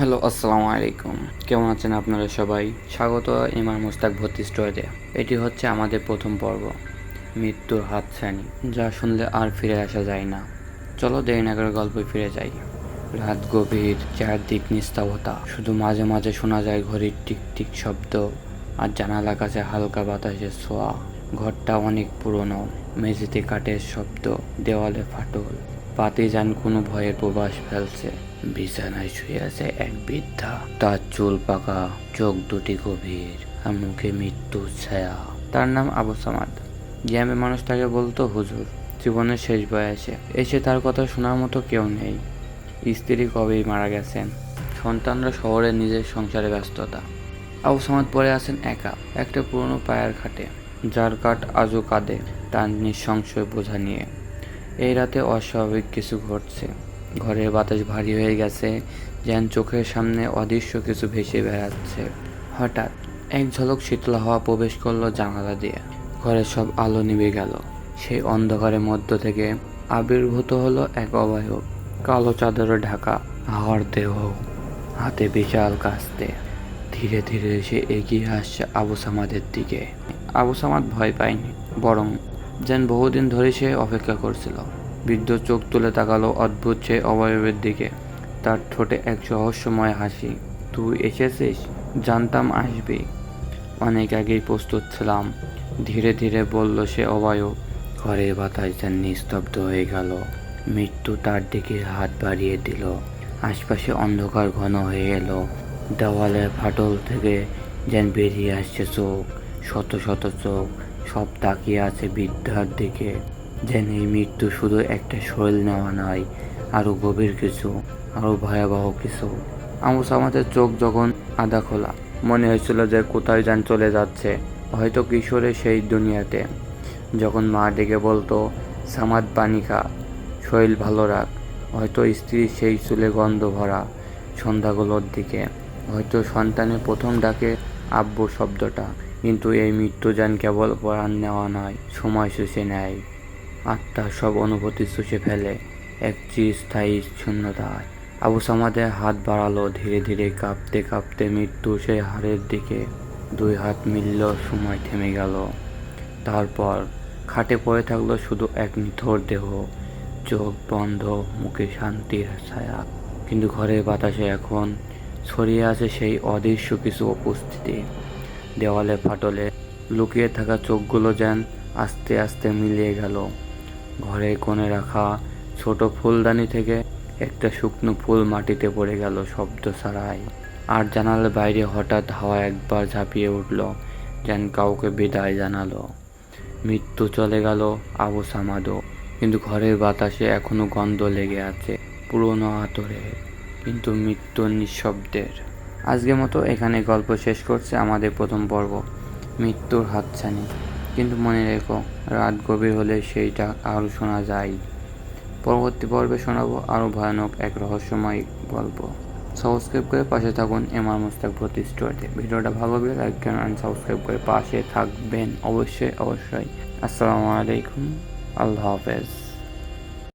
Hello, আসসালামু আলাইকুম। কেমন আছেন আপনারা সবাই? স্বাগত ইমার মুস্তাক ভর্তি স্টোরে এটি হচ্ছে আমাদের প্রথম পর্ব, মৃত্যুর হাতছানি, যা শুনলে আর ফিরে আসা যায় না। চলো দেরি না করে গল্পে ফিরে যাই। রাত গভীর, চারদিক নিস্তবতা। শুধু মাঝে মাঝে শোনা যায় ঘড়ির টিক টিক শব্দ, আর জানালা কাছে হালকা বাতাসের ছোঁয়া। ঘরটা অনেক পুরনো, মেঝেতে কাঠের শব্দ, দেওয়ালে ফাটল। পাতি যান, কোনো ভয়ের প্রবাস ফেলছে। বিছানায় শুয়ে আছে এক বৃদ্ধা। তার চুল পাকা, চোখ দুটি গভীর, আর মুখে মৃত্যুর ছায়া। তার নাম আবু সামাদ। গ্রামে মানুষ তাকে বলতো, হুজুর, জীবনের শেষ বয়সে এসে তার কথা শোনার মতো কেউ নেই। স্ত্রী কবেই মারা গেছেন? সন্তানরা শহরে নিজের সংসারে ব্যস্ততা। আবু সামাদ পড়ে আছেন একা, একটা পুরনো পায়ের খাটে। যার কাঠ আজও কাঁদে, তার নিঃসংশয় বোঝা নিয়ে। এই রাতে অস্বাভাবিক কিছু ঘটছে। ঘরের বাতাস ভারী হয়ে গেছে, যেন চোখের সামনে অদৃশ্য কিছু ভেসে বেড়াচ্ছে। হঠাৎ এক ঝলক শীতল হাওয়া প্রবেশ করল জানালা দিয়ে। ঘরের সব আলো নিভে গেল। সেই অন্ধকারের মধ্য থেকে আবির্ভূত হলো এক অবয়ব কালো চাদরে ঢাকা হাওয়ার দেহ, হাতে বিশাল কাস্তে। ধীরে ধীরে সে এগিয়ে আসছে আবু সামাদের দিকে। আবু সামাদ ভয় পায়নি, বরং যেন বহুদিন ধরে সে অপেক্ষা করছিল। বৃদ্ধ চোখ তুলে তাকালো অদ্ভুত সে অবয়বের দিকে। তার ঠোঁটে এক রহস্যময় হাসি। তুই এসেছিস? জানতাম আসবি। অনেক আগেই প্রস্তুত ছিলাম। ধীরে ধীরে বলল সে অবয়ব। ঘরের বাতাস যেন নিস্তব্ধ হয়ে গেল। মৃত্যু তার দিকে হাত বাড়িয়ে দিল। আশপাশে অন্ধকার ঘন হয়ে এলো। দেওয়ালের ফাটল থেকে যেন বেরিয়ে আসছে চোখ, শত শত চোখ। সব তাকিয়ে আছে বৃদ্ধার দিকে, যেন এই মৃত্যু শুধু একটা শরীর নেওয়া নয় আরও গভীর কিছু আরও ভয়াবহ কিছু। আমুস আমাদের চোখ যখন আধা খোলা, মনে হয়েছিল যে কোথায় যান চলে যাচ্ছে, হয়তো কিশোরের সেই দুনিয়াতে। যখন মা ডেকে বলতো, সামাদ পানি খা শরীর ভালো রাখ, হয়তো স্ত্রীর সেই চুলে গন্ধ ভরা সন্ধ্যাগুলোর দিকে, হয়তো সন্তানের প্রথম ডাকে আব্বু শব্দটা। কিন্তু এই মৃত্যুযান কেবল প্রাণ নেওয়া নয়, সময় শুষে নেয়। আত্মার সব অনুভূতি শুষে ফেলে, এক চিরস্থায়ী শূন্যতায় আবু সামাদের হাত বাড়ালো, ধীরে ধীরে কাঁপতে কাঁপতে মৃত্যু সেই হাড়ের দিকে দুই হাত মিলল, সময় থেমে গেল। তারপর খাটে পড়ে থাকল শুধু এক নিথর দেহ। চোখ বন্ধ, মুখে শান্তির ছায়া। কিন্তু ঘরের বাতাসে এখন ছড়িয়ে আছে সেই অদৃশ্য কিছু উপস্থিতি। দেওয়ালে ফাটলে লুকিয়ে থাকা চোখগুলো যেন আস্তে আস্তে মিলিয়ে গেল। ঘরে কোণে রাখা ছোট ফুলদানি থেকে একটা শুকনো ফুল মাটিতে পড়ে গেল শব্দ ছাড়াই। আর জানালার বাইরে হঠাৎ হাওয়া একবার ঝাঁপিয়ে উঠল, যেন কাউকে বিদায় জানালো। মৃত্যু চলে গেল আবু সামাদও, কিন্তু ঘরের বাতাসে এখনও গন্ধ লেগে আছে পুরনো আতরে, কিন্তু মৃত্যু নিঃশব্দের। আজকের মতো এখানে গল্প শেষ করছে, আমাদের প্রথম পর্ব, মৃত্যুর হাতছানি। কিন্তু মনে রেখো, রাত গভীর হলে সেইটা আরও শোনা যায়। পরবর্তী পর্বে শোনাবো আরও ভয়ানক এক রহস্যময় গল্প। সাবস্ক্রাইব করে পাশে থাকুন, এমআর মুস্তাক ভর্তি স্টোরিতে। ভিডিওটা ভালো লাগলে লাইক করেন সাবস্ক্রাইব করে পাশে থাকবেন অবশ্যই অবশ্যই। আসসালামু আলাইকুম, আল্লাহ হাফেজ।